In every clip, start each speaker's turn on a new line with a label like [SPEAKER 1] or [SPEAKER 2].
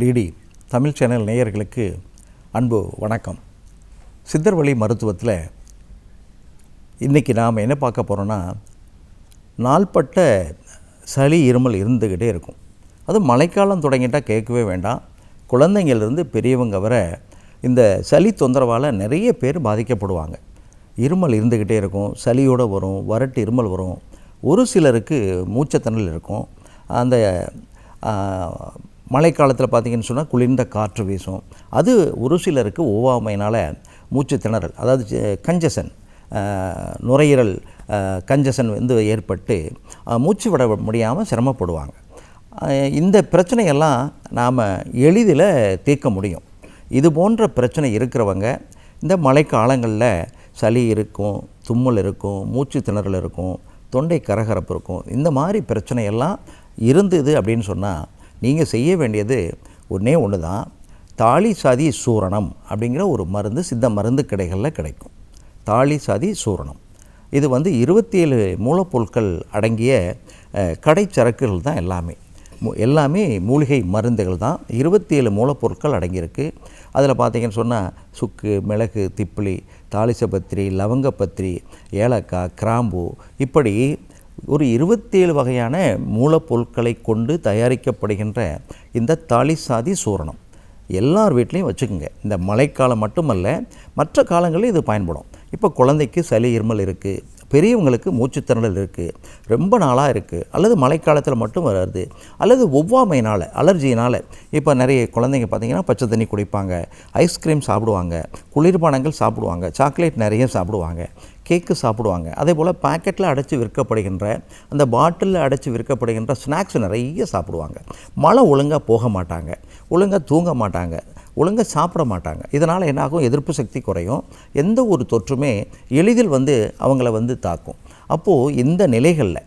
[SPEAKER 1] DD Tamil channel நேயர்களுக்கு அன்பு வணக்கம். சித்தர்வழி மருத்துவத்தில் இன்றைக்கி நாம் என்ன பார்க்க போகிறோன்னா நாள்பட்ட சளி இருமல் இருந்துக்கிட்டே இருக்கும். அது மழைக்காலம் தொடங்கிட்டால் கேட்கவே வேண்டாம். குழந்தைங்கள்லேருந்து பெரியவங்க வர இந்த சளி தொந்தரவால் நிறைய பேர் பாதிக்கப்படுவாங்க. இருமல் இருந்துக்கிட்டே இருக்கும் சளியோடு வரும் வறட்டு இருமல் வரும். ஒரு சிலருக்கு மூச்சத்திணறல் இருக்கும். அந்த மழைக்காலத்தில் பார்த்திங்கன்னு சொன்னால் குளிர்ந்த காற்று வீசும். அது ஒரு சிலருக்கு ஒவ்வாமையினால் மூச்சு திணறல் அதாவது கஞ்சசன் நுரையீரல் கஞ்சசன் வந்து ஏற்பட்டு மூச்சு விட முடியாமல் சிரமப்படுவாங்க. இந்த பிரச்சனையெல்லாம் நாம் எளிதில் தீர்க்க முடியும். இது போன்ற பிரச்சனை இருக்கிறவங்க இந்த மழைக்காலங்களில் சளி இருக்கும் தும்மல் இருக்கும் மூச்சு திணறல் இருக்கும் தொண்டை கரகரப்பு இருக்கும் இந்த மாதிரி பிரச்சனையெல்லாம் இருந்தது அப்படின்னு சொன்னால் நீங்கள் செய்ய வேண்டியது ஒன்றே ஒன்று தான். தாலி சாதி சூரணம் அப்படிங்கிற ஒரு மருந்து சித்த மருந்து கடைகளில் கிடைக்கும். தாலி சாதி சூரணம். இது வந்து இருபத்தி ஏழு மூலப்பொருட்கள் அடங்கிய கடைச்சரக்குகள் தான் எல்லாமே. எல்லாமே மூலிகை மருந்துகள் தான். இருபத்தி ஏழு மூலப்பொருட்கள் அடங்கியிருக்கு. அதில் பார்த்திங்கன்னு சொன்னால் சுக்கு மிளகு திப்பிலி தாலிசப்பத்திரி லவங்கப்பத்திரி ஏலக்காய் கிராம்பு இப்படி ஒரு இருபத்தேழு வகையான மூலப்பொருட்களை கொண்டு தயாரிக்கப்படுகின்ற இந்த தாலிசாதி சூரணம். எல்லார் வீட்லேயும் வச்சுக்கோங்க. இந்த மழைக்காலம் மட்டுமல்ல மற்ற காலங்களில் இது பயன்படும். இப்போ குழந்தைக்கு சளி இருமல் இருக்குது பெரியவங்களுக்கு மூச்சுத்திணறல் இருக்குது ரொம்ப நாளாக இருக்குது அல்லது மழைக்காலத்தில் மட்டும் வராது. அல்லது ஒவ்வாமையினால் அலர்ஜினால் இப்போ நிறைய குழந்தைங்க பார்த்திங்கன்னா பச்சை தண்ணி குடிப்பாங்க. ஐஸ்கிரீம் சாப்பிடுவாங்க. குளிர்பானங்கள் சாப்பிடுவாங்க. சாக்லேட் நிறைய சாப்பிடுவாங்க. கேக்கு சாப்பிடுவாங்க. அதே போல் பாக்கெட்டில் அடைச்சி விற்கப்படுகின்ற அந்த பாட்டிலில் அடைச்சி விற்கப்படுகின்ற ஸ்நாக்ஸ் நிறைய சாப்பிடுவாங்க. மழை ஒழுங்காக போக மாட்டாங்க. ஒழுங்காக தூங்க மாட்டாங்க. ஒழுங்காக சாப்பிட மாட்டாங்க. இதனால் என்னாகும்? எதிர்ப்பு சக்தி குறையும். எந்த ஒரு தொற்றுமே எளிதில் வந்து அவங்கள வந்து தாக்கும். அப்போது இந்த நிலைகளில்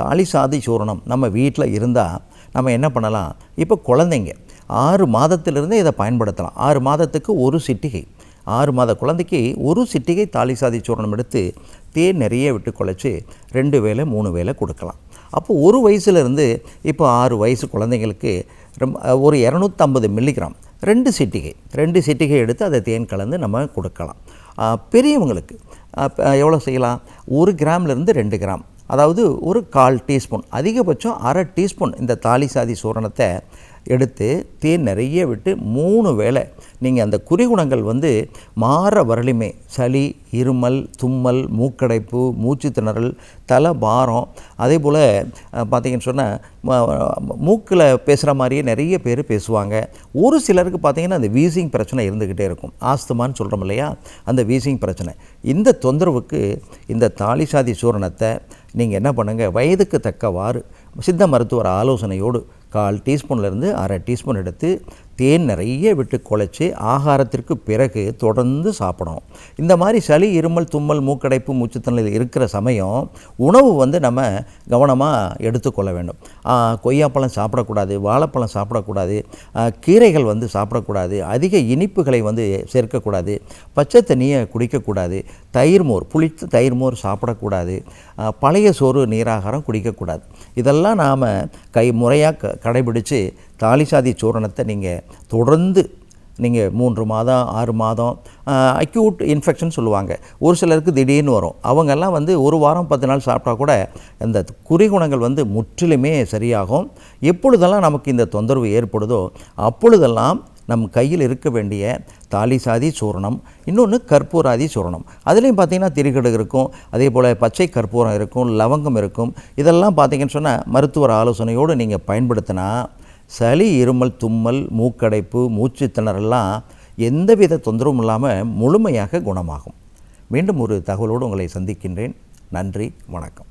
[SPEAKER 1] தாலி சாதி சூரணம் நம்ம வீட்டில் இருந்தால் நம்ம என்ன பண்ணலாம்? இப்போ குழந்தைங்க ஆறு மாதத்திலிருந்தே இதை பயன்படுத்தலாம். ஆறு மாதத்துக்கு ஒரு சிட்டிகை. ஆறு மாத குழந்தைக்கு ஒரு சிட்டிகை தாலி சாதி சூரணம் எடுத்து தேன் நிறைய விட்டு குழைச்சி ரெண்டு வேலை மூணு வேலை கொடுக்கலாம். அப்போ ஒரு வயசுலேருந்து இப்போ ஆறு வயசு குழந்தைங்களுக்கு ரொம்ப ஒரு இரநூத்தம்பது மில்லிகிராம் ரெண்டு சிட்டிகை ரெண்டு சிட்டிகை எடுத்து அதை தேன் கலந்து நம்ம கொடுக்கலாம். பெரியவங்களுக்கு எவ்வளோ செய்யலாம்? ஒரு கிராம்லேருந்து ரெண்டு கிராம். அதாவது ஒரு கால் டீஸ்பூன் அதிகபட்சம் அரை டீஸ்பூன் இந்த தாலி சாதி சூரணத்தை எடுத்து தேன் நிறைய விட்டு மூணு வேளை நீங்கள் அந்த குறிகுணங்கள் வந்து மாற வரலுமே. சளி இருமல் தும்மல் மூக்கடைப்பு மூச்சு திணறல் தலை பாரம் அதே போல் பார்த்திங்கன்னு சொன்னால் மூக்கில் பேசுகிற மாதிரியே நிறைய பேர் பேசுவாங்க. ஒரு சிலருக்கு பார்த்திங்கன்னா அந்த வீசிங் பிரச்சனை இருந்துக்கிட்டே இருக்கும். ஆஸ்துமான்னு சொல்கிறோம் இல்லையா? அந்த வீசிங் பிரச்சனை. இந்த தொந்தரவுக்கு இந்த தாலிசாதி சூரணத்தை நீங்கள் என்ன பண்ணுங்கள் வயதுக்கு தக்கவாறு சித்த மருத்துவர் ஆலோசனையோடு கால் டீஸ்பூன்லேருந்து அரை டீஸ்பூன் எடுத்து தேன் நிறைய விட்டு குழைச்சி ஆகாரத்திற்கு பிறகு தொடர்ந்து சாப்பிடணும். இந்த மாதிரி சளி இருமல் தும்மல் மூக்கடைப்பு மூச்சுத்தண்ணில் இருக்கிற சமயம் உணவு வந்து நம்ம கவனமாக எடுத்துக்கொள்ள வேண்டும். கொய்யாப்பழம் சாப்பிடக்கூடாது வாழைப்பழம் சாப்பிடக்கூடாது கீரைகள் வந்து சாப்பிடக்கூடாது அதிக இனிப்புகளை வந்து சேர்க்கக்கூடாது பச்சை தண்ணியை குடிக்கக்கூடாது தயிர் மோர் புளித்த தயிர் மோர் சாப்பிடக்கூடாது பழைய சோறு நீராகாரம் குடிக்கக்கூடாது. இதெல்லாம் நாம் கை முறையாக கடைபிடித்து தாலிசாதி சூரணத்தை நீங்கள் தொடர்ந்து நீங்கள் மூன்று மாதம் ஆறு மாதம் அக்யூட் இன்ஃபெக்ஷன் சொல்லுவாங்க. ஒரு சிலருக்கு திடீர்னு வரும். அவங்கெல்லாம் வந்து ஒரு வாரம் பத்து நாள் சாப்பிட்டா கூட இந்த குறிகுணங்கள் வந்து முற்றிலுமே சரியாகும். எப்பொழுதெல்லாம் நமக்கு இந்த தொந்தரவு ஏற்படுதோ அப்பொழுதெல்லாம் நம் கையில் இருக்க வேண்டிய தாலி சாதி சூரணம் இன்னொன்று கற்பூராதி சூரணம். அதுலேயும் பார்த்திங்கன்னா திரிகடு இருக்கும் அதே போல் பச்சை கற்பூரம் இருக்கும் லவங்கம் இருக்கும். இதெல்லாம் பார்த்திங்கன்னு சொன்னால் மருத்துவர் ஆலோசனையோடு நீங்கள் பயன்படுத்தினா சளி இருமல் தும்மல் மூக்கடைப்பு மூச்சு திணறெல்லாம் எந்தவித தொந்தரவும் இல்லாமல் முழுமையாக குணமாகும். மீண்டும் ஒரு தகவலோடு உங்களை சந்திக்கின்றேன். நன்றி வணக்கம்.